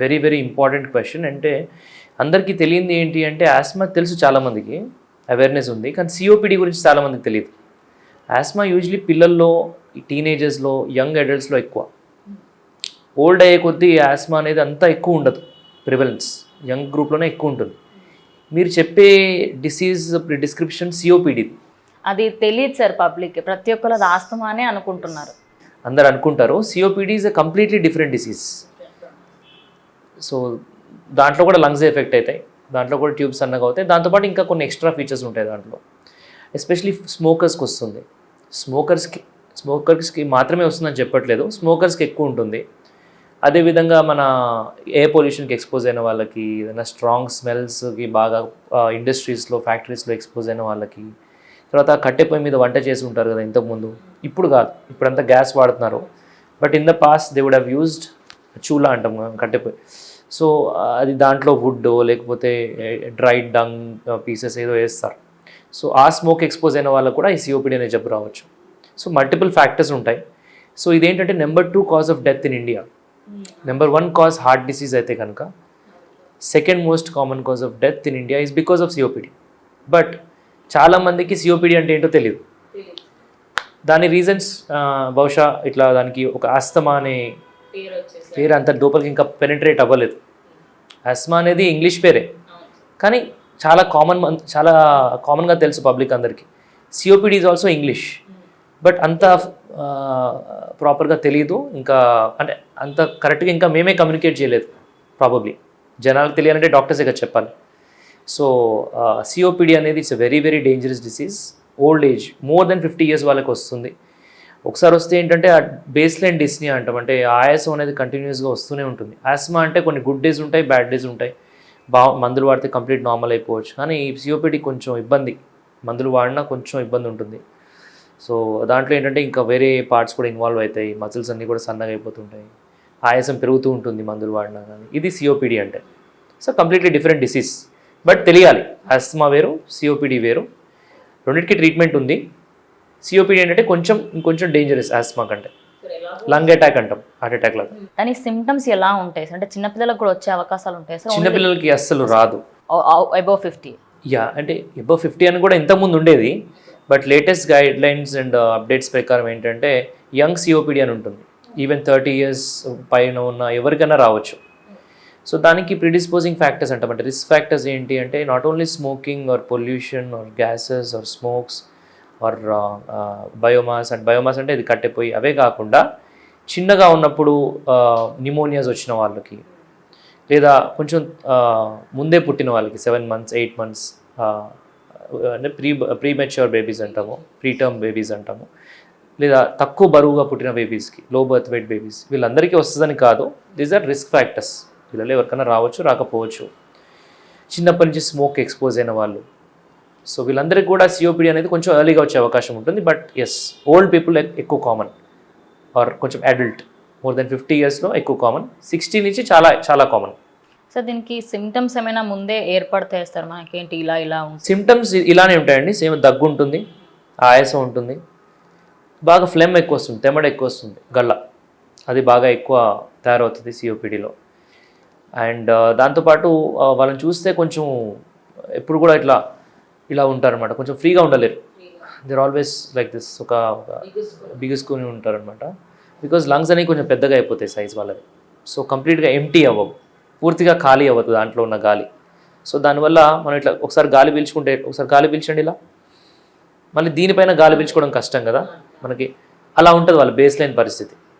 Very very important question. అంటే అందరికీ తెలియంది ఏంటి అంటే ఆస్మా తెలుసు చాలామందికి అవేర్నెస్ ఉంది కానీ సిఓపిడి గురించి చాలామందికి తెలియదు. ఆస్మా యూజువలీ పిల్లల్లో టీనేజర్స్లో యంగ్ అడల్ట్స్లో ఎక్కువ. ఓల్డ్ అయ్యే కొద్దీ ఆస్మా అనేది అంతా ఎక్కువ ఉండదు. ప్రివలెన్స్ యంగ్ గ్రూప్లోనే ఎక్కువ ఉంటుంది. మీరు చెప్పే డిసీజ్ డిస్క్రిప్షన్ సిఓపిడి అది తెలియదు సార్ పబ్లిక్ ప్రతి ఒక్కరు అది ఆస్తమా అనే అనుకుంటున్నారు. అందరు అనుకుంటారు COPD is a completely different disease so దాంట్లో కూడా లంగ్స్ ఎఫెక్ట్ అవుతాయి. దాంట్లో కూడా ట్యూబ్స్ అన్నగా అవుతాయి. దాంతోపాటు ఇంకా కొన్ని ఎక్స్ట్రా ఫీచర్స్ ఉంటాయి దాంట్లో. ఎస్పెషలీ స్మోకర్స్కి వస్తుంది. స్మోకర్స్కి స్మోకర్స్కి మాత్రమే వస్తుందని చెప్పట్లేదు. స్మోకర్స్కి ఎక్కువ ఉంటుంది. అదేవిధంగా మన ఎయిర్ పొల్యూషన్కి ఎక్స్పోజ్ అయిన వాళ్ళకి ఏదైనా స్ట్రాంగ్ స్మెల్స్కి బాగా ఇండస్ట్రీస్లో ఫ్యాక్టరీస్లో ఎక్స్పోజ్ అయిన వాళ్ళకి తర్వాత కట్టె పొయ్యి మీద వంట చేసి ఉంటారు కదా ఇంతకుముందు ఇప్పుడు కాదు. ఇప్పుడంతా గ్యాస్ వాడుతున్నారు. But in the past they would have used చూలా అంటాం మనం కట్టె పొయ్యి. సో అది దాంట్లో వుడ్ లేకపోతే డ్రైడ్ డంగ్ పీసెస్ ఏదో వేస్తారు. సో ఆ స్మోక్ ఎక్స్పోజ్ అయిన వాళ్ళకు కూడా ఈ సిఓపిడి అనే జబ్బు రావచ్చు. సో మల్టిపుల్ ఫ్యాక్టర్స్ ఉంటాయి. సో ఇదేంటంటే number two cause of death in India. Number one cause heart disease అయితే కనుక second most common cause of death in India is because of COPD but చాలామందికి సిఓపిడి అంటే ఏంటో తెలియదు దాని రీజన్స్ బహుశా ఇట్లా దానికి ఒక ఆస్తమా అనే పేరు అంత లోపలికి ఇంకా పెనిట్రేట్ అవ్వలేదు. ఆస్మా అనేది ఇంగ్లీష్ పేరే. కానీ చాలా కామన్ చాలా కామన్గా తెలుసు పబ్లిక్ అందరికీ. COPD is also English but అంత ప్రాపర్గా తెలియదు ఇంకా అంటే అంత కరెక్ట్గా ఇంకా మేమే కమ్యూనికేట్ చేయలేదు ప్రాబబ్లీ జనాలకు తెలియాలంటే డాక్టర్స్ ఇక చెప్పాలి. సో సిఓపిడి అనేది it's very very dangerous disease old age more than fifty years వాళ్ళకి వస్తుంది. ఒకసారి వస్తే ఏంటంటే ఆ బేస్ లైన్ డిస్నీ అంటాం అంటే ఆయాసం అనేది కంటిన్యూస్గా వస్తూనే ఉంటుంది. ఆస్మా అంటే కొన్ని గుడ్ డేస్ ఉంటాయి బ్యాడ్ డేస్ ఉంటాయి. బా మందులు వాడితే కంప్లీట్ నార్మల్ అయిపోవచ్చు. కానీ ఈ సిఓపిడి కొంచెం ఇబ్బంది. మందులు వాడినా కొంచెం ఇబ్బంది ఉంటుంది. సో దాంట్లో ఏంటంటే ఇంకా వేరే పార్ట్స్ కూడా ఇన్వాల్వ్ అవుతాయి. మజిల్స్ అన్నీ కూడా సన్నగా అయిపోతుంటాయి. ఆయాసం పెరుగుతూ ఉంటుంది మందులు వాడినా కానీ. ఇది సిఓపిడి అంటే. So completely different disease but తెలియాలి. ఆస్మా వేరు సిఓపిడి వేరు. రెండింటికి ట్రీట్మెంట్ ఉంది. సిఓపిడి ఏంటంటే కొంచెం ఇంకొంచెం డేంజరస్ ఆస్మా కంటే. లంగ్ అటాక్ అంటాం హార్ట్ అటాక్ లాగా. కానీ సిమ్టమ్స్ ఎలా ఉంటాయి? సార్ అంటే చిన్నపిల్లలకు కూడా వచ్చే అవకాశాలు ఉంటాయి? సార్ చిన్నపిల్లలకి అస్సలు రాదు. అబౌవ్ ఫిఫ్టీ యా అంటే ఎబో ఫిఫ్టీ అని కూడా ఇంతకుముందు ఉండేది. But latest guidelines and updates ప్రకారం ఏంటంటే యంగ్ సిఓపిడి అని ఉంటుంది. ఈవెన్ థర్టీ ఇయర్స్ పైన ఉన్న ఎవరికైనా రావచ్చు. సో దానికి ప్రిడిస్పోజింగ్ ఫ్యాక్టర్స్ అంటాం. అంటే రిస్క్ ఫ్యాక్టర్స్ ఏంటి అంటే not only smoking or pollution or gases or smokes or biomass and biomass అంటే ఇది కట్టెపోయి అవే కాకుండా చిన్నగా ఉన్నప్పుడు uh, నిమోనియాస్ వచ్చిన వాళ్ళకి లేదా కొంచెం uh, ముందే పుట్టిన వాళ్ళకి సెవెన్ మంత్స్ ఎయిట్ మంత్స్ అంటే ప్రీ ప్రీ మెచ్యూర్ బేబీస్ అంటాము ప్రీ టర్మ్ బేబీస్ అంటాము లేదా తక్కువ బరువుగా పుట్టిన బేబీస్కి లో బర్త్ వెయిట్ బేబీస్ వీళ్ళందరికీ వస్తుందని కాదు దీస్ ఆర్ రిస్క్ ఫ్యాక్టర్స్ వీళ్ళలో ఎవరికైనా రావచ్చు రాకపోవచ్చు. చిన్నప్పటి నుంచి స్మోక్ ఎక్స్పోజ్ అయిన వాళ్ళు సో వీళ్ళందరికీ కూడా సిఓపిడి అనేది కొంచెం ఎర్లీగా వచ్చే అవకాశం ఉంటుంది. బట్ ఎస్ ఓల్డ్ పీపుల్ ఎక్కువ కామన్ ఆర్ కొంచెం అడల్ట్ మోర్ దెన్ ఫిఫ్టీ ఇయర్స్లో ఎక్కువ కామన్ సిక్స్టీ నుంచి చాలా చాలా కామన్ సార్ దీనికి సిమ్టమ్స్ ఏమైనా ముందే ఏర్పడతాయి సార్ మనకేంటి ఇలా ఇలా ఉంటుంది. సిమ్టమ్స్ ఇలానే ఉంటాయండి. సేమ్ దగ్గు ఉంటుంది ఆయాసం ఉంటుంది బాగా ఫ్లెమ్ ఎక్కువ వస్తుంది తెమ్మడ ఎక్కువ వస్తుంది గల్ల. అది బాగా ఎక్కువ తయారవుతుంది సిఓపిడిలో అండ్ దాంతోపాటు ఆ, వాళ్ళని చూస్తే కొంచెం ఎప్పుడు కూడా ఇట్లా ఇలా ఉంటారనమాట కొంచెం ఫ్రీగా ఉండలేరు. దేర్ ఆల్వేస్ లైక్ దిస్ ఒక బిగుసుకొని ఉంటారనమాట బికాజ్ లంగ్స్ అనేవి కొంచెం పెద్దగా అయిపోతాయి సైజ్ వాళ్ళవి. సో కంప్లీట్గా ఎంటీ అవ్వవు. పూర్తిగా ఖాళీ అవ్వదు దాంట్లో ఉన్న గాలి. సో దానివల్ల మనం ఇట్లా ఒకసారి గాలి పీల్చుకుంటే ఒకసారి గాలి పీల్చండి ఇలా. మళ్ళీ దీనిపైన గాలి పీల్చుకోవడం కష్టం కదా. మనకి అలా ఉంటుంది వాళ్ళ బేస్ లైన్ పరిస్థితి.